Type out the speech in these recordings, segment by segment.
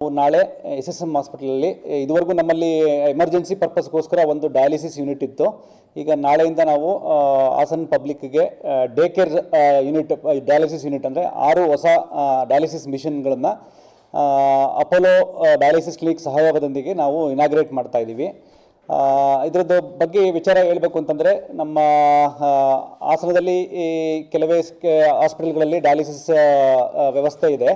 ನಾಳೆ S S M ಹಾಸ್ಪಿಟಲಲ್ಲಿ ಇದುವರೆಗೂ ನಮ್ಮಲ್ಲಿ ಎಮರ್ಜೆನ್ಸಿ ಪರ್ಪಸ್ಗೋಸ್ಕರ ಒಂದು ಡಯಾಲಿಸಿಸ್ ಯೂನಿಟ್ ಇತ್ತು. ಈಗ ನಾಳೆಯಿಂದ ನಾವು Hassan ಪಬ್ಲಿಕ್ಗೆ day care unit dialysis unit ಅಂದರೆ ಆರು ಹೊಸ ಡಯಾಲಿಸಿಸ್ ಮಿಷಿನ್ಗಳನ್ನು ಅಪೋಲೋ ಡಯಾಲಿಸಿಸ್ ಕ್ಲಿನಿಕ್ ಸಹಯೋಗದೊಂದಿಗೆ ನಾವು ಇನಾಗ್ರೇಟ್ ಮಾಡ್ತಾ ಇದ್ದೀವಿ. ಇದರದ್ದು ಬಗ್ಗೆ ವಿಚಾರ ಹೇಳಬೇಕು ಅಂತಂದರೆ, ನಮ್ಮ ಹಾಸನದಲ್ಲಿ ಈ ಕೆಲವೇ ಹಾಸ್ಪಿಟಲ್ಗಳಲ್ಲಿ ಡಯಾಲಿಸಿಸ್ ವ್ಯವಸ್ಥೆ ಇದೆ.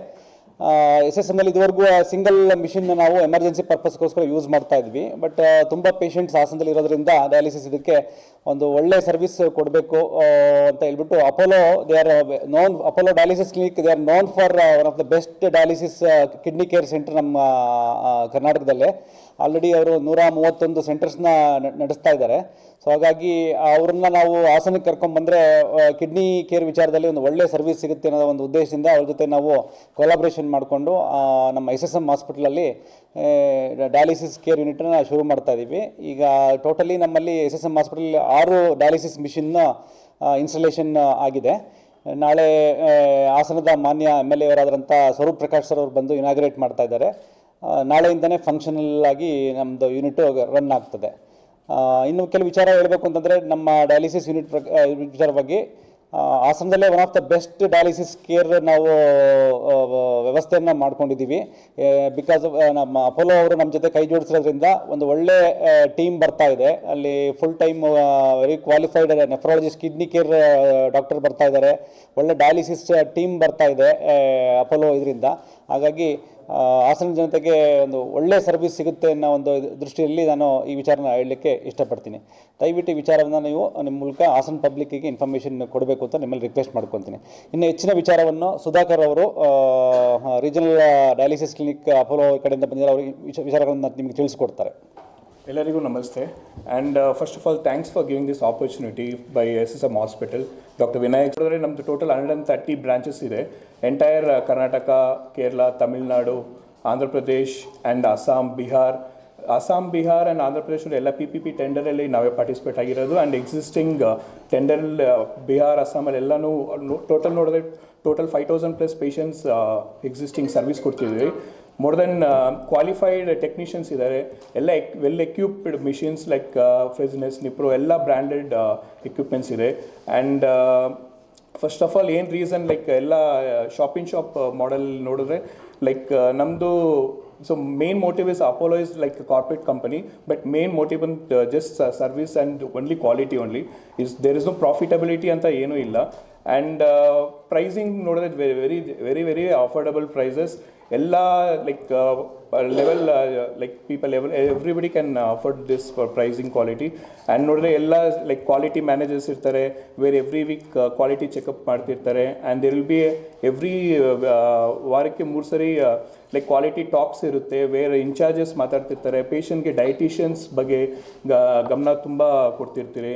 ಎಸ್ ಎಸ್ ಎಮ್ನಲ್ಲಿ ಇದುವರೆಗೂ ಸಿಂಗಲ್ ಮಿಷಿನ್ನ ನಾವು ಎಮರ್ಜೆನ್ಸಿ ಪರ್ಪಸ್ಗೋಸ್ಕರ ಯೂಸ್ ಮಾಡ್ತಾ ಇದ್ವಿ. ಬಟ್ ತುಂಬ ಪೇಷಂಟ್ಸ್ ಹಾಸನದಲ್ಲಿ ಇರೋದ್ರಿಂದ ಡಯಾಲಿಸಿಸ್ ಇದಕ್ಕೆ ಒಂದು ಒಳ್ಳೆ ಸರ್ವಿಸ್ ಕೊಡಬೇಕು ಅಂತ ಹೇಳ್ಬಿಟ್ಟು Apollo they are known Apollo dialysis clinic they are known for one of the best dialysis kidney care centre ನಮ್ಮ ಕರ್ನಾಟಕದಲ್ಲೇ. ಆಲ್ರೆಡಿ ಅವರು ನೂರ ಮೂವತ್ತೊಂದು ಸೆಂಟರ್ಸ್ನ ನಡೆಸ್ತಾ ಇದ್ದಾರೆ. ಸೊ ಹಾಗಾಗಿ ಅವ್ರನ್ನ ನಾವು ಹಾಸನಕ್ಕೆ ಕರ್ಕೊಂಡ್ಬಂದರೆ ಕಿಡ್ನಿ ಕೇರ್ ವಿಚಾರದಲ್ಲಿ ಒಂದು ಒಳ್ಳೆ ಸರ್ವಿಸ್ ಸಿಗುತ್ತೆ ಅನ್ನೋ ಒಂದು ಉದ್ದೇಶದಿಂದ ಅವ್ರ ಜೊತೆ ನಾವು ಕೊಲಾಬ್ರೇಷನ್ ಮಾಡಿಕೊಂಡು ನಮ್ಮ ಎಸ್ ಎಸ್ ಎಂ ಹಾಸ್ಪಿಟ್ಲಲ್ಲಿ ಡಯಾಲಿಸಿಸ್ ಕೇರ್ ಯೂನಿಟನ್ನು ಶುರು ಮಾಡ್ತಾ ಇದ್ದೀವಿ ಈಗ ಟೋಟಲಿ ನಮ್ಮಲ್ಲಿ ಎಸ್ ಎಸ್ ಎಂ ಹಾಸ್ಪಿಟಲ್ ಆರು ಡಯಾಲಿಸಿಸ್ ಮಿಷಿನ್ನ ಇನ್ಸ್ಟಾಲೇಷನ್ ಆಗಿದೆ. ನಾಳೆ ಹಾಸನದ ಮಾನ್ಯ ಎಂ ಎಲ್ ಎವರಾದಂಥ ಸ್ವರೂಪ್ ಪ್ರಕಾಶ್ ಸರ್ ಅವರು ಬಂದು ಇನಾಗ್ರೇಟ್ ಮಾಡ್ತಾ ಇದ್ದಾರೆ. ನಾಳೆಯಿಂದನೇ ಫಂಕ್ಷನಲ್ ಆಗಿ ನಮ್ಮದು ಯೂನಿಟು ರನ್ ಆಗ್ತದೆ. ಇನ್ನು ಕೆಲವು ವಿಚಾರ ಹೇಳಬೇಕು ಅಂತಂದರೆ, ನಮ್ಮ ಡಯಾಲಿಸಿಸ್ ಯೂನಿಟ್ ಪ್ರ ವಿಚಾರವಾಗಿ ಹಾಸನದಲ್ಲೇ one of the best dialysis care ನಾವು ವ್ಯವಸ್ಥೆಯನ್ನು ಮಾಡ್ಕೊಂಡಿದ್ದೀವಿ. ಬಿಕಾಸ್ ನಮ್ಮ ಅಪೋಲೋ ಅವರು ನಮ್ಮ ಜೊತೆ ಕೈ ಜೋಡಿಸಿರೋದ್ರಿಂದ ಒಂದು ಒಳ್ಳೆ ಟೀಮ್ ಬರ್ತಾ ಇದೆ. ಅಲ್ಲಿ full time very qualified nephrologist kidney care doctor ಬರ್ತಾ ಇದ್ದಾರೆ. ಒಳ್ಳೆ ಡಯಾಲಿಸಿಸ್ ಟೀಮ್ ಬರ್ತಾ ಇದೆ ಅಪೋಲೋ ಇದರಿಂದ. ಹಾಗಾಗಿ ಹಾಸನ ಜನತೆಗೆ ಒಂದು ಒಳ್ಳೆ ಸರ್ವಿಸ್ ಸಿಗುತ್ತೆ ಅನ್ನೋ ಒಂದು ದೃಷ್ಟಿಯಲ್ಲಿ ನಾನು ಈ ವಿಚಾರನ ಹೇಳಲಿಕ್ಕೆ ಇಷ್ಟಪಡ್ತೀನಿ. ದಯವಿಟ್ಟು ಈ ವಿಚಾರವನ್ನು ನೀವು ನಿಮ್ಮ ಮೂಲಕ ಹಾಸನ ಪಬ್ಲಿಕ್ಕಿಗೆ ಇನ್ಫಾರ್ಮೇಷನ್ ಕೊಡಬೇಕು ಅಂತ ನಿಮ್ಮಲ್ಲಿ ರಿಕ್ವೆಸ್ಟ್ ಮಾಡ್ಕೊತೀನಿ. ಇನ್ನು ಹೆಚ್ಚಿನ ವಿಚಾರವನ್ನು ಸುಧಾಕರ್ ಅವರು ರೀಜನಲ್ ಡಯಾಲಿಸಿಸ್ ಕ್ಲಿನಿಕ್ ಅಪೋಲೋ ಕಡೆಯಿಂದ ಬಂದಿರೋ ಅವರು ವಿಚಾರಗಳನ್ನು ನಿಮಗೆ ತಿಳಿಸ್ಕೊಡ್ತಾರೆ. ಎಲ್ಲರಿಗೂ ನಮಸ್ತೆ. And first of all thanks for giving this opportunity by S S M hospital doctor Vinayak ಅಂದರೆ ನಮ್ಮದು total hundred and thirty branches ಇದೆ. Entire Karnataka Kerala Tamil Nadu Andhra Pradesh and Assam Bihar Assam Bihar and Andhra ಪ್ರದೇಶದಲ್ಲಿ ಎಲ್ಲ P P P ಟೆಂಡರಲ್ಲಿ ನಾವೇ participate ಆಗಿರೋದು. And existing tender Bihar ಅಸ್ಸಾಮಲ್ಲಿ ಎಲ್ಲನೂ ಟೋಟಲ್ ನೋಡಿದ್ರೆ total five thousand plus patients existing service ಕೊಡ್ತಿದ್ವಿ. ಮೋರ್ ದೆನ್ ಕ್ವಾಲಿಫೈಡ್ ಟೆಕ್ನಿಷಿಯನ್ಸ್ ಇದ್ದಾರೆ ಎಲ್ಲ ಎಕ್ well equipped machines like Fresenius Nipro ಎಲ್ಲ ಬ್ರ್ಯಾಂಡೆಡ್ ಎಕ್ವಿಪ್ಮೆಂಟ್ಸ್ ಇದೆ. ಆ್ಯಂಡ್ ಫಸ್ಟ್ ಆಫ್ ಆಲ್ ಏನು ರೀಸನ್ ಲೈಕ್ ಎಲ್ಲ ಶಾಪಿಂಗ್ ಶಾಪ್ ಮಾಡೆಲ್ ನೋಡಿದ್ರೆ ಲೈಕ್ ನಮ್ಮದು so main motive is Apollo is like corporate company but main motive ಅಂತ just service and only quality only is there is no profitability ಅಂತ ಏನೂ ಇಲ್ಲ. And pricing ನೋಡಿದ್ರೆ very very very affordable prices ಎಲ್ಲ like level like people ever everybody can afford this pricing quality and ನೋಡಿದ್ರೆ ಎಲ್ಲ like quality managers ಇರ್ತಾರೆ where every week quality checkup ಮಾಡ್ತಿರ್ತಾರೆ. And they'll be every ವಾರಕ್ಕೆ ಮೂರು ಸರಿ like quality tops ಇರುತ್ತೆ where incharges ಮಾತಾಡ್ತಿರ್ತಾರೆ. ಪೇಷಂಟ್ಗೆ ಡೈಟಿಷಿಯನ್ಸ್ ಬಗ್ಗೆ ಗಮನ ತುಂಬ ಕೊಡ್ತಿರ್ತೀರಿ.